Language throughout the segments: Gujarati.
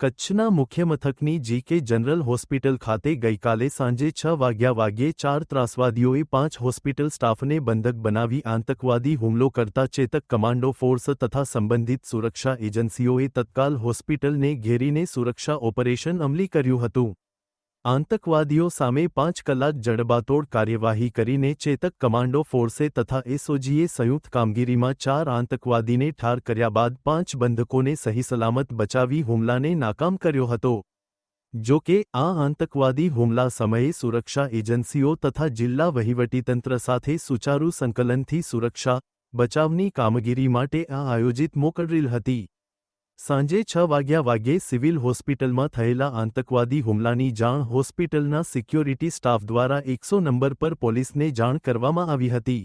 કચ્છના મુખ્યમથકની જીકે જનરલ હોસ્પિટલ ખાતે ગઈકાલે સાંજે છ વાગ્યા વાગ્યે ચાર ત્રાસવાદીઓએ પાંચ હોસ્પિટલ સ્ટાફને બંધક બનાવી આતંકવાદી હુમલો કરતા ચેતક કમાન્ડો ફોર્સ તથા સંબંધિત સુરક્ષા એજન્સીઓએ તત્કાલ હોસ્પિટલને ઘેરીને સુરક્ષા ઓપરેશન અમલી કર્યું હતું. આતંકવાદીઓ સામે પાંચ કલાક જડબાતોડ કાર્યવાહી કરીને ચેતક કમાન્ડો ફોર્સે તથા એસઓજીએ સંયુક્ત કામગીરીમાં ચાર આતંકવાદીને ઠાર કર્યા બાદ પાંચ બંધકોને સહી સલામત બચાવી હુમલાને નાકામ કર્યો હતો. જો કે, આ આતંકવાદી હુમલા સમયે સુરક્ષા એજન્સીઓ તથા જિલ્લા વહીવટીતંત્ર સાથે સુચારુ સંકલનથી સુરક્ષા, બચાવની કામગીરી માટે આ આયોજિત મોકડ્રીલ હતી. સાંજે છ વાગ્યા વાગ્યે સિવિલ હોસ્પિટલમાં થયેલા આતંકવાદી હુમલાની જાણ હોસ્પિટલના સિક્યોરિટી સ્ટાફ દ્વારા એકસો નંબર પર પોલીસને જાણ કરવામાં આવી હતી.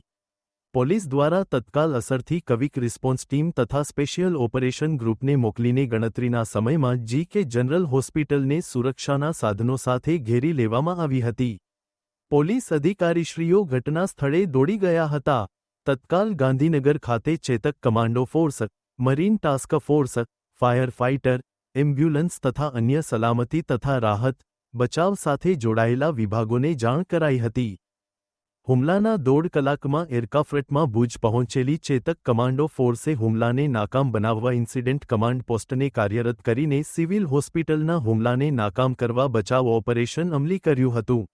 પોલીસ દ્વારા તત્કાલ અસરથી કવિક રિસ્પોન્સ ટીમ તથા સ્પેશિયલ ઓપરેશન ગ્રુપને મોકલીને ગણતરીના સમયમાં જી કે જનરલ હોસ્પિટલને સુરક્ષાના સાધનો સાથે ઘેરી લેવામાં આવી હતી. પોલીસ અધિકારીશ્રીઓ ઘટના સ્થળે દોડી ગયા હતા. તત્કાલ ગાંધીનગર ખાતે Chetak commando force, marine task force fire fighter ambulance તથા અન્ય સલામતી તથા રાહત, બચાવ સાથે જોડાયેલા વિભાગોને જાણ કરાઈ હતી. હુમલાના દોઢ કલાકમાં એરકાફ્રેટમાં ભુજ પહોંચેલી ચેતક કમાન્ડો ફોર્સે હુમલાને નાકામ બનાવવા ઇન્સિડેન્ટ કમાન્ડ પોસ્ટને કાર્યરત કરીને સિવિલ હોસ્પિટલના હુમલાને નાકામ કરવા બચાવ ઓપરેશન અમલી કર્યું હતું.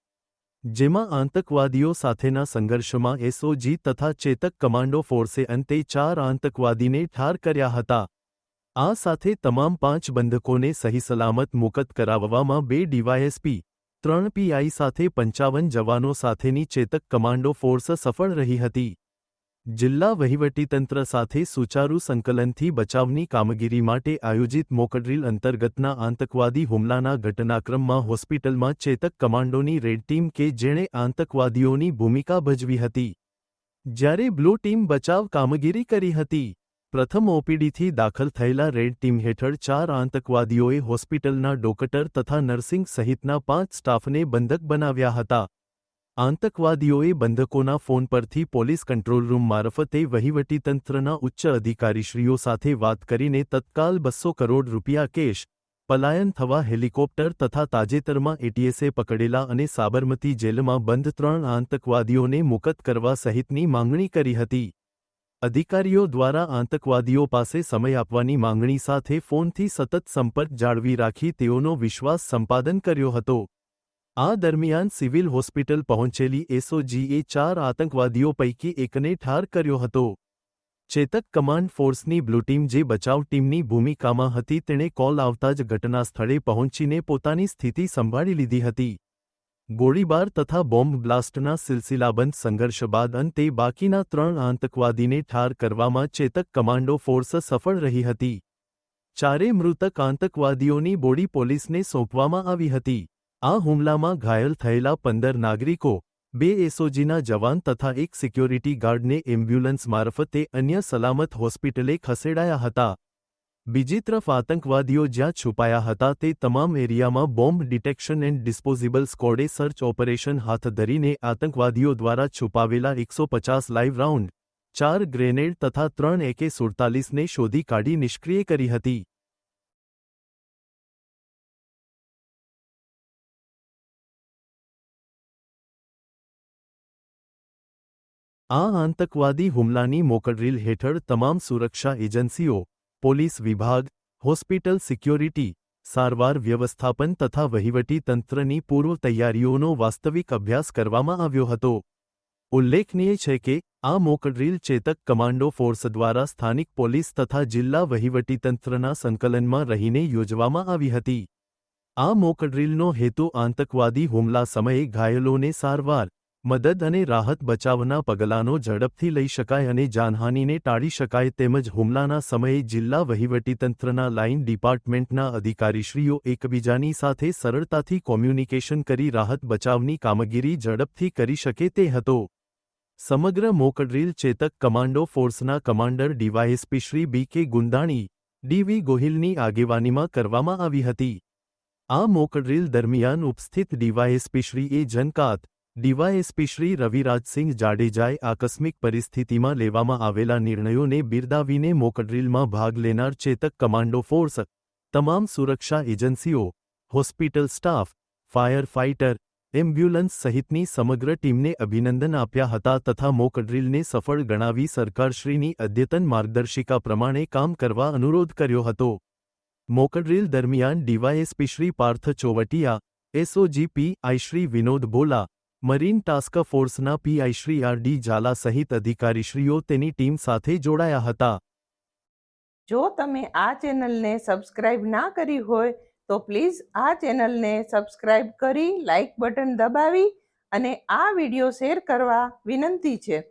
જેમાં આતંકવાદીઓ સાથેના સંઘર્ષમાં એસઓજી તથા ચેતક કમાન્ડો ફોર્સે અંતે ચાર આતંકવાદીને ઠાર કર્યા હતા. આ સાથે તમામ પાંચ બંધકોને સહી સલામત મુકત કરાવવામાં બે ડીવાયએસપી, ત્રણ પીઆઈ સાથે પંચાવન જવાનો સાથેની ચેતક કમાન્ડો ફોર્સ સફળ રહી હતી. જિલ્લા વહીવટીતંત્ર સાથે સુચારુ સંકલનથી બચાવની કામગીરી માટે આયોજિત મોકડ્રીલ અંતર્ગતના આતંકવાદી હુમલાના ઘટનાક્રમમાં હોસ્પિટલમાં ચેતક કમાન્ડોની રેડ ટીમ કે જેણે આતંકવાદીઓની ભૂમિકા ભજવી હતી. જ્યારે બ્લુ ટીમ બચાવ કામગીરી કરી હતી. પ્રથમ ઓપીડીથી દાખલ થયેલા રેડ ટીમ હેઠળ ચાર આતંકવાદીઓએ હોસ્પિટલના ડોક્ટર તથા નર્સિંગ સહિતના પાંચ સ્ટાફને બંધક બનાવ્યા હતા. આતંકવાદીઓએ બંધકોના ફોન પરથી પોલીસ કંટ્રોલ રૂમ મારફતે વહીવટીતંત્રના ઉચ્ચ અધિકારીશ્રીઓ સાથે વાત કરીને તત્કાલ બસો કરોડ રૂપિયા કેશ, પલાયન થવા હેલિકોપ્ટર તથા તાજેતરમાં એટીએસએ પકડેલા અને સાબરમતી જેલમાં બંધ ત્રણ આતંકવાદીઓને મુકત કરવા સહિતની માંગણી કરી હતી. અધિકારીઓ દ્વારા આતંકવાદીઓ પાસે સમય આપવાની માંગણી સાથે ફોનથી સતત સંપર્ક જાળવી રાખી તેઓનો વિશ્વાસ સંપાદન કર્યો હતો. આ દરમિયાન સિવિલ હોસ્પિટલ પહોંચેલી એસઓજીએ ચાર આતંકવાદીઓ પૈકી એકને ઠાર કર્યો હતો. ચેતક કમાન્ડ ફોર્સની બ્લુ ટીમ જે બચાવ ટીમની ભૂમિકામાં હતી તેણે કોલ આવતા જ ઘટના સ્થળે પહોંચીને પોતાની સ્થિતિ સંભાળી લીધી હતી. ગોળીબાર તથા બોમ્બ બ્લાસ્ટના સિલસિલાબંધ સંઘર્ષ બાદ અંતે બાકીના ત્રણ આતંકવાદીને ઠાર કરવામાં ચેતક કમાન્ડો ફોર્સ સફળ રહી હતી. ચારે મૃતક આતંકવાદીઓની બોડી પોલીસને સોંપવામાં આવી હતી. આ હુમલામાં ઘાયલ થયેલા પંદર નાગરિકો, બે એસઓજીના જવાન તથા એક સિક્યોરિટી ગાર્ડને એમ્બ્યુલન્સ મારફતે અન્ય સલામત હોસ્પિટલે ખસેડાયા હતા. બીજી તરફ આતંકવાદીઓ જ્યાં છુપાયા હતા તે તમામ એરિયામાં બોમ્બ ડિટેક્શન એન્ડ ડિસ્પોઝિબલ સ્કોડે સર્ચ ઓપરેશન હાથ ધરીને આતંકવાદીઓ દ્વારા છુપાવેલા એકસો પચાસ લાઇવ રાઉન્ડ, ચાર ગ્રેનેડ તથા ત્રણ એકે સુડતાલીસને શોધી કાઢી નિષ્ક્રિય કરી હતી. આ આતંકવાદી હુમલાની મોકડ્રીલ હેઠળ તમામ સુરક્ષા એજન્સીઓ પોલીસ વિભાગ, હોસ્પિટલ સિક્યોરિટી, સારવાર વ્યવસ્થાપન તથા વહીવટી તંત્રની પૂર્વ તૈયારીઓનો વાસ્તવિક અભ્યાસ કરવામાં આવ્યો હતો. ઉલ્લેખનીય છે કે, આ મોકડ્રીલ ચેતક કમાન્ડો ફોર્સ દ્વારા સ્થાનિક પોલીસ તથા જિલ્લા વહીવટીતંત્રના સંકલનમાં રહીને યોજવામાં આવી હતી. આ મોકડ્રીલનો હેતુ આતંકવાદી હુમલા સમયે ઘાયલોને સારવાર મદદ અને રાહત બચાવના પગલાંનો ઝડપથી લઈ શકાય અને જાનહાનિને ટાળી શકાય તેમજ હુમલાના સમયે જિલ્લા વહીવટીતંત્રના લાઇન ડિપાર્ટમેન્ટના અધિકારીશ્રીઓ એકબીજાની સાથે સરળતાથી કોમ્યુનિકેશન કરી રાહત બચાવની કામગીરી ઝડપથી કરી શકે તે હતો. સમગ્ર મોકડ્રીલ ચેતક કમાન્ડો ફોર્સના commander DYSP Shri B K Gundani, DV ગોહિલની આગેવાનીમાં કરવામાં આવી હતી. આ મોકડ્રીલ દરમિયાન ઉપસ્થિત DYSP Shri A Jankat DYSP Shri Ravirajsinh જાડેજાએ આકસ્મિક પરિસ્થિતિમાં લેવામાં આવેલા નિર્ણયોને બિરદાવીને મોકડ્રીલમાં ભાગ લેનાર ચેતક કમાન્ડો ફોર્સ, તમામ સુરક્ષા એજન્સીઓ, hospital staff, fire fighter, ambulance સહિતની સમગ્ર ટીમને અભિનંદન આપ્યા હતા તથા મોકડ્રીલને સફળ ગણાવી સરકારશ્રીની અદ્યતન માર્ગદર્શિકા પ્રમાણે કામ કરવા અનુરોધ કર્યો હતો. મોકડ્રીલ દરમિયાન DYSP Shri Parth Chovatiya, SOG P I Shri Vinod Bola marine task ફોર્સના PI Shri R D Zala સહિત અધિકારીશ્રીઓ તેની ટીમ સાથે જોડાયા હતા. જો તમે આ ચેનલને સબસ્ક્રાઇબ ના કરી હોય, તો પ્લીઝ આ ચેનલને સબસ્ક્રાઇબ કરી લાઇક બટન દબાવી અને આ વીડિયો શેર કરવા વિનંતી છે.